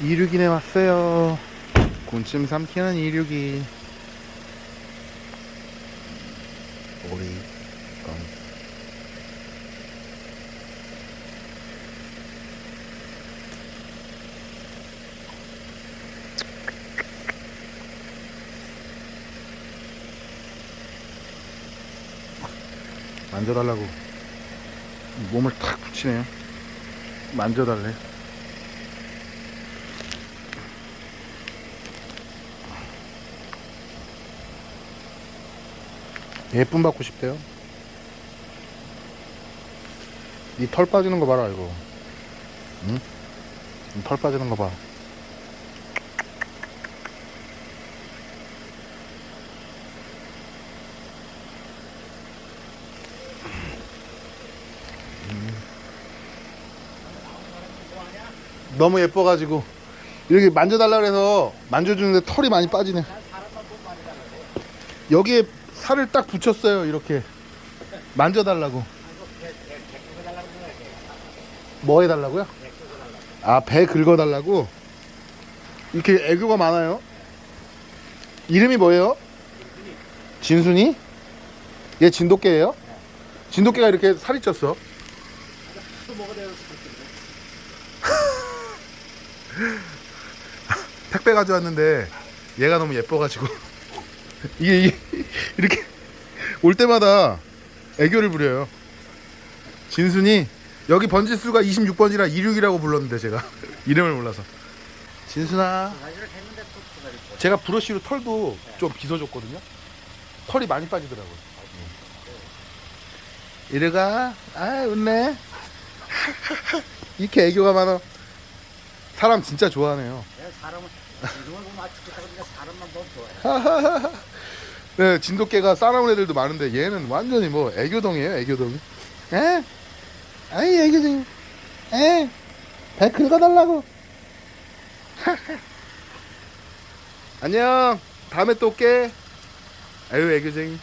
이륙이네 왔어요. 곤침 삼키는 이륙이. 오리. 껌. 만져달라고 몸을 탁 붙이네요. 만져달래. 예쁨 받고 싶대요. 이 털 빠지는 거 봐라 이거. 응? 이털 빠지는 거 봐. 음. 너무 예뻐가지고 이렇게 만져달라 그래서 만져주는데 털이 많이 빠지네. 여기에 살을 딱 붙였어요 이렇게 만져달라고 뭐 해달라고요? 아 배 긁어달라고 이렇게 애교가 많아요 이름이 뭐예요? 진순이? 얘 진돗개예요? 진돗개가 이렇게 살이 쪘어 택배 가져왔는데 얘가 너무 예뻐가지고 이게, 이게 이렇게 올 때마다 애교를 부려요. 진순이 여기 번지 수가 26번이라 26이라고 불렀는데 제가 이름을 몰라서 진순아 제가 브러쉬로 털도 좀 빗어줬거든요. 털이 많이 빠지더라고요. 이래가 아 웃네 이렇게 애교가 많아 사람 진짜 좋아하네요. 내가 사람을 보면 아 죽겠다 그러니까 사람만 보면 좋아해. 네, 진돗개가 싸나운 애들도 많은데 얘는 완전히 뭐 애교동이에요, 애교동. 에? 아이 애교동. 에? 배 긁어달라고. 안녕. 다음에 또 올게. 아유 애교쟁이.